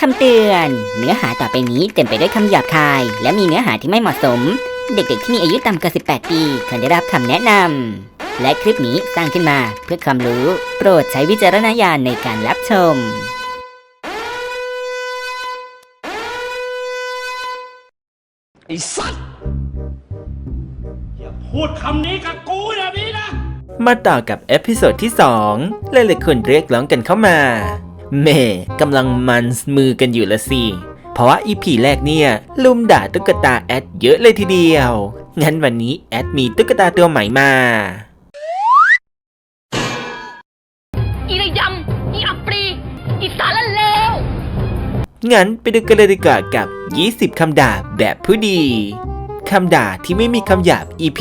คำเตือน เนื้อหาต่อไปนี้เต็มไปด้วยคำหยาบคาย และมีเนื้อหาที่ไม่เหมาะสม เด็กๆที่มีอายุต่ำกว่า 18 ปีควรได้รับคำแนะนำ และคลิปนี้สร้างขึ้นมาเพื่อความรู้ โปรดใช้วิจารณญาณในการรับชม ไอ้สัตว์อย่าพูดคำนี้กับกูแบบนี้นะ มาต่อกับเอพิโซดที่ 2 หลายๆคนเรียกร้องกันเข้ามา เม่กำลังมันมือกันอยู่ละสิ เพราะว่าอีพีแรกเนี่ยลุมด่าตุ๊กตาแอดเยอะเลยทีเดียว งั้นวันนี้แอดมีตุ๊กตาตัวใหม่มา อีระยำอีอัปรีอีสารเลวงั้นไปดูกันเลยดีกว่ากับ 20 คำด่าแบบผู้ดี คำด่าที่ไม่มีคำหยาบ EP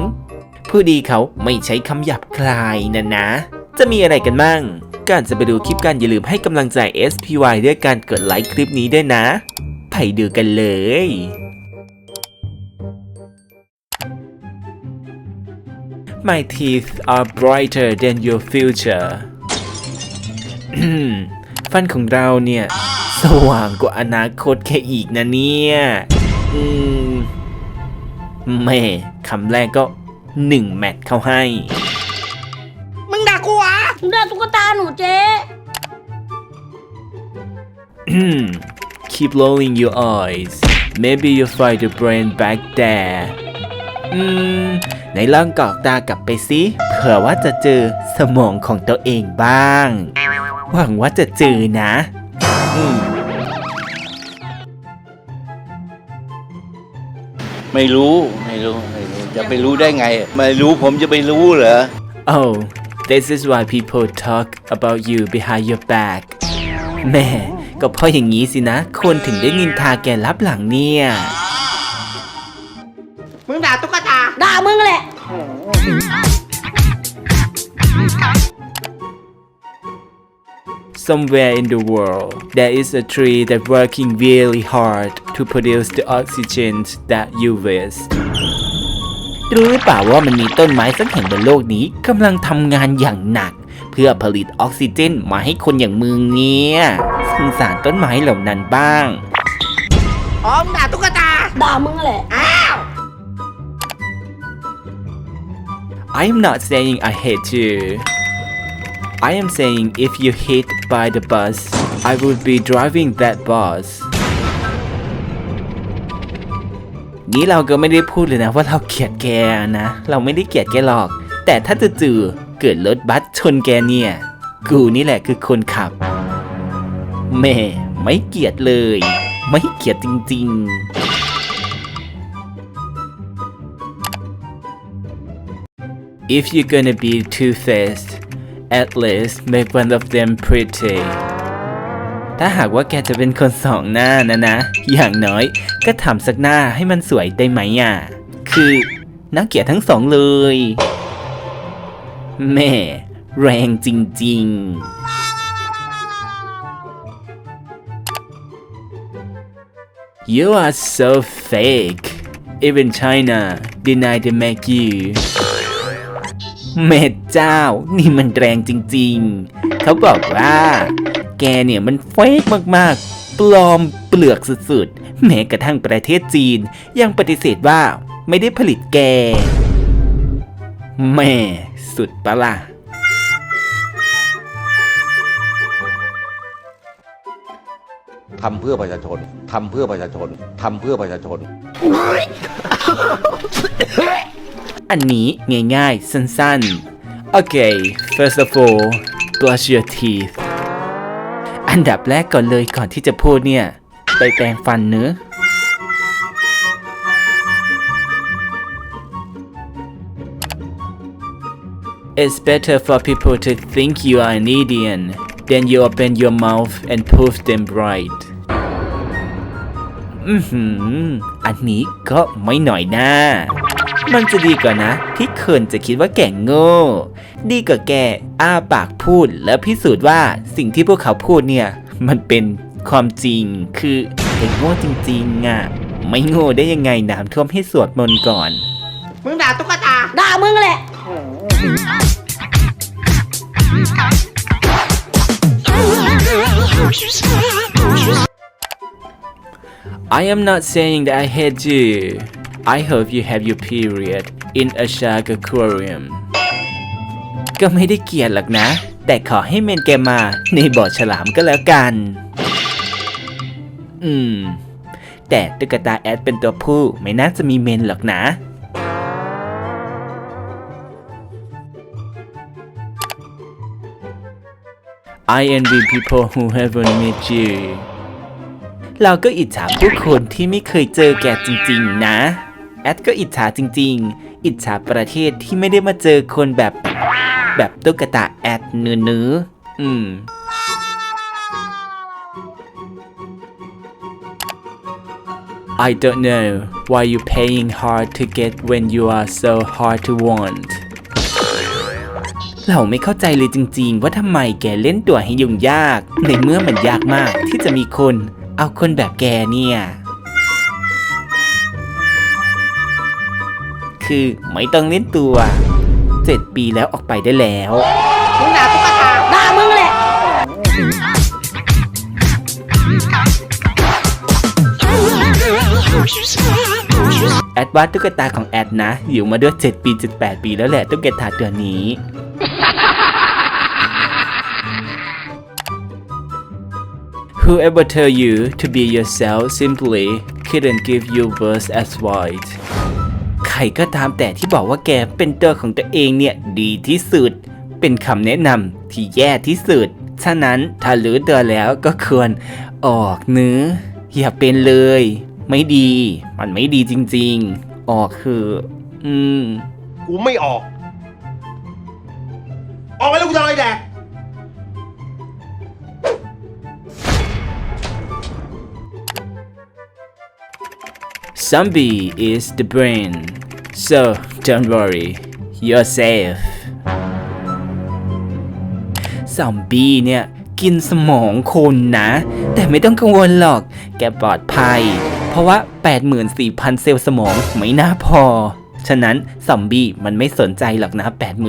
2 ผู้ดีเขาไม่ใช้คำหยาบคลายนะนะ จะมีอะไรกันมั่ง ก่อนจะไปดูคลิปกันอย่าลืมให้กำลังใจ SPY ด้วยการกดไลค์คลิปนี้ด้วยนะ ไปดูกันเลย My teeth are brighter than your future ฟันของเราเนี่ย สว่างกว่าอนาคตแค่อีกนะเนี่ยอืมแม่คำแรกก็หนึ่งแมตช์เข้าให้ หรอเดินตุ๊กตาหนูเจ๊ Keep rolling your eyes maybe you'll find the brain back there อืมไหนลองกรอกตากลับไปสิเผื่อว่าจะเจอสมองของตัวเองบ้าง หวังว่าจะเจอนะอืมไม่รู้ไม่รู้ไม่รู้ จะไปรู้ได้ไง ไม่รู้ผมจะไปรู้เหรอ Oh this is why people talk about you behind your back แม่ก็เพราะอย่างนี้สินะ คนถึงได้นินทาแกลับหลังเนี่ย มึงด่าตุ๊กตา ด่ามึงแหละ Somewhere in the world, there is a tree that working really hard to produce the oxygen that you waste. รู้หรือเปล่าว่ามันมีต้นไม้สักแห่งบนโลกนี้กำลังทำงานอย่างหนัก เพื่อผลิตออกซิเจนมาให้คนอย่างมึงเนี่ยสงสารต้นไม้เหล่านั้นบ้างอ๋อมึงด่าตุ๊กตาด่ามึงแหละอ้าว I'm not saying I hate you. I am saying if you hit by the bus, I would be driving that bus. นี่เราก็ไม่ได้พูดเลยนะว่าเราเกลียดแกนะ เราไม่ได้เกลียดแกหรอก แต่ถ้าจะจือๆเกิดรถบัสชนแกเนี่ย กูนี่แหละคือคนขับแม่ไม่เกลียดเลย ไม่เกลียดจริง ๆ If you're gonna be two-faced, at least make one of them pretty. ถ้าหากว่าแกจะเป็นคนสองหน้านะนะ อย่างน้อยก็ทำสักหน้าให้มันสวยได้ไหมอะ คือน่าเกลียดทั้งสองเลยแม่แรงจริง ๆ You are so fake. Even China deny they make you. เมดเจ้า นี่มันแรงจริง ๆ เขาบอกว่า แกเนี่ยมันเฟกมากๆ ปลอมเปลือกสุดๆ แม้กระทั่งประเทศจีน ยังปฏิเสธว่าไม่ได้ผลิตแก แม่สุดปะล่ะทำเพื่อประชาชน ทำเพื่อประชาชน ทำเพื่อประชาชน อันนี้ง่ายๆ สั้นๆ โอเค first of all brush your teeth อันดับแรกก่อนเลยก่อนที่จะพูดเนี่ย ไปแปรงฟันเนื้อะ It's better for people to think you are an Indian than you open your mouth and prove them right อือหือ อันนี้ก็ไม่หน่อยน้า มันจะดีกว่านะ ที่คนจะคิดว่าแก่งโง่ ดีกว่าแกอ้าปากพูดแล้วพิสูจน์ว่าสิ่งที่พวกเขาพูดเนี่ย มันเป็นความจริงคือแกโง่จริงๆอะไม่โง่ได้ยังไงน้ำท่วมให้สวดมนต์ก่อน มึงด่าตุ๊กตา ด่ามึงแหละเ I am not saying that I hate you I hope you have your period in a shark aquarium ก็ไม่ได้เกลียดหรอกนะ แต่ขอให้เมนแกมาในบ่อฉลามก็แล้วกัน อืม แต่ตุ๊กตาแอดเป็นตัวผู้ไม่น่าจะมีเมนหรอกนะ I envy people who haven't met you เราก็อิจฉาผู้คนที่ไม่เคยเจอแกจริง ๆ นะ แอดก็อิจฉาจริง ๆ อิจฉาประเทศที่ไม่ได้มาเจอคนแบบแบบตุ๊กตาแอดเนื้อๆอืม I don't know why you paying hard to get when you are so hard to want เราไม่เข้าใจเลยจริง ๆ ว่าทำไมแกเล่นตัวให้ยุ่งยาก ในเมื่อมันยากมากที่จะมีคน เอาคนแบบแกเนี่ย คือไม่ต้องเล่นตัวเจ็ดปีแล้วออกไปได้แล้ว มึงด่าตุ๊กตาด่ามึงแหละ แอดว่าตุ๊กตาของแอดนะ อยู่มาด้วย7ปี78ปีแล้วแหละตุ๊กตาตัวนี้ Whoever tell you to be yourself simply couldn't give you words as white ใค รก็ตามแต่ที่บอกว่าแกเป็นตัวของตัวเองเนี่ยดีที่สุด เป็นคำแนะนำที่แย่ที่สุด ฉะนั้นถ้ารู้ตัวแล้วก็ควรออกเนื้ออย่าเป็นเลย ไม่ดี มันไม่ดีจริง ๆ ออกคือ อืม กูไม่ออก ออกไปแล้วกูจะเอาอะไรแดก Zombie is the brain so don't worry you're safe ซอมบี้เนี่ยกินสมองคนนะ แต่ไม่ต้องกังวลหรอก แกปลอดภัย เพราะว่า 84,000 เซลล์สมองไม่น่าพอ ฉะนั้นซอมบี้มันไม่สนใจหรอกนะ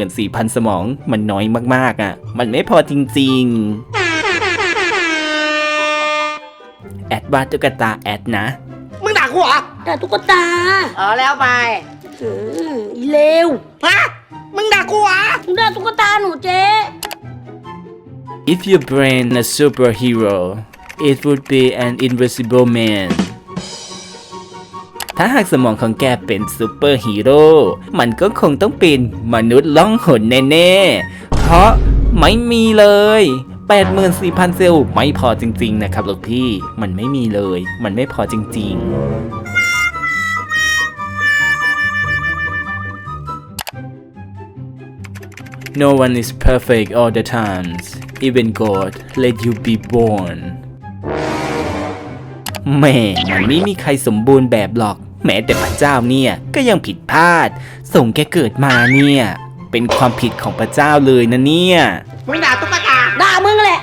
84,000 สมองมันน้อยมากๆอะ่ะ มันไม่พอจริง ๆ แอดวาดตุ๊กตาแอดนะ มึงด่ากูเหรอด่าตุ๊กตา เออแล้วไป อืมอีเลวฮะ มึงด่ากูเหรอมึงด่าตุ๊กตาหนูเจ๊ If your brain a superhero, it would be an invisible man. ถ้าหากสมองของแกเป็นซูเปอร์ฮีโร่ มันก็คงต้องเป็นมนุษย์ล่องหนแน่ๆ เพราะไม่มีเลย 84,000 เซลล์ไม่พอจริงๆนะครับลูกพี่ มันไม่มีเลย มันไม่พอจริงๆ No one is perfect all the times. Even God let you be born. แม่มันไม่มีใครสมบูรณ์แบบหรอก แม้แต่พระเจ้าเนี่ยก็ยังผิดพลาด ส่งแกเกิดมาเนี่ย เป็นความผิดของพระเจ้าเลยนะเนี่ยมึงด่าตุ๊กตาด่ามึงแหละ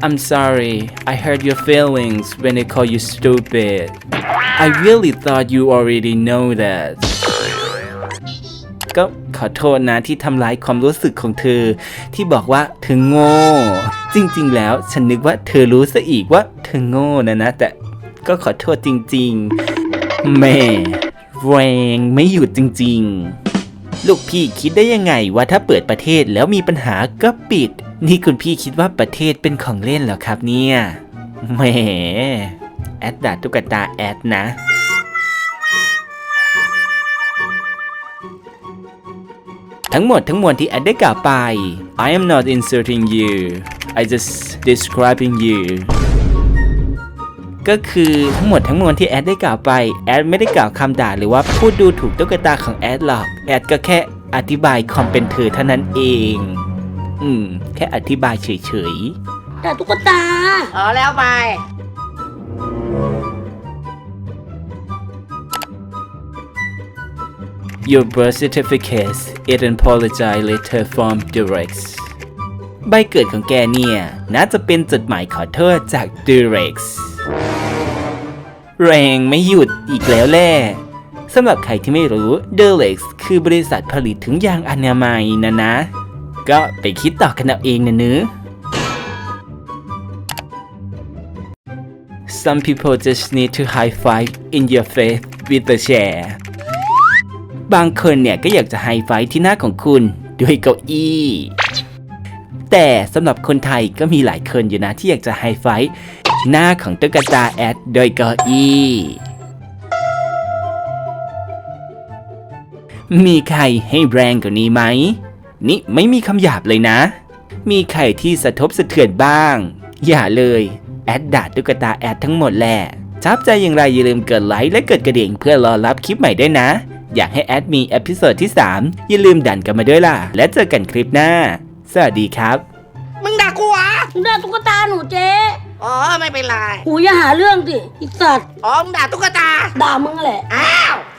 I'm sorry, I hurt your feelings when I call you stupid. I really thought you already know that. ก็ขอโทษนะที่ทำร้ายความรู้สึกของเธอ ที่บอกว่าเธอโง่ จริงๆ แล้วฉันนึกว่าเธอรู้ซะอีกว่าเธอโง่นะนะ แต่ก็ขอโทษจริงๆแม่แรงไม่หยุดจริง ๆ ลูกพี่คิดได้ยังไงว่าถ้าเปิดประเทศแล้วมีปัญหาก็ปิด นี่คุณพี่คิดว่าประเทศเป็นของเล่นเหรอครับเนี่ยแหมแอดด่าตุ๊กตาแอดนะ ทั้งหมดทั้งมวลที่แอดได้กล่าวไป I am not insulting you I just describing you ก็คือทั้งหมดทั้งมวลที่แอดได้กล่าวไป แอดไม่ได้กล่าวคำด่าหรือว่าพูดดูถูกตุ๊กตาของแอดหรอก แอดก็แค่อธิบายความเป็นเธอเท่านั้นเอง อืม แค่อธิบายเฉยด่าตุ๊กตาเออแล้วไป ๆ Your birth certificate is an apology letter from Durex ใบเกิดของแกเนี่ย น่าจะเป็นจดหมายขอโทษจาก Durex แรงไม่หยุดอีกแล้วแหละสำหรับใครที่ไม่รู้ d e l e x คือบริษัทผลิตถุงยางอนามัยนะนะ ก็ไปคิดต่อกันเอาเองนะเนื้อ Some people just need to high five in your face with the chair บางคนเนี่ยก็อยากจะไฮไฟว์ที่หน้าของคุณด้วยเก้าอี้ แต่สำหรับคนไทยก็มีหลายคนอยู่นะที่อยากจะไฮไฟว์หน้าของตุ๊กตาแอดโดยเก้าอี้ มีใครให้แรงกว่านี้ไหม นี่ไม่มีคำหยาบเลยนะ มีใครที่สะทบสะเทือนบ้าง อย่าเลย แอดด่าตุ๊กตาแอดทั้งหมดแหละชับใจอย่างไรอย่าลืมกดไลค์และกดกระดิ่งเพื่อรอรับคลิปใหม่ด้วยนะ อยากให้แอดมีเอพิโซดที่ 3 อย่าลืมดันกันมาด้วยล่ะ และเจอกันคลิปหน้า สวัสดีครับ มึงด่ากูเหรอมึงด่าตุ๊กตาหนูเจ๊อ๋อไม่เป็นไร หูอย่าหาเรื่องสิไอีสัตว์อ๋อมึงด่าตุ๊กตา ด่ามึงแหละ อ้า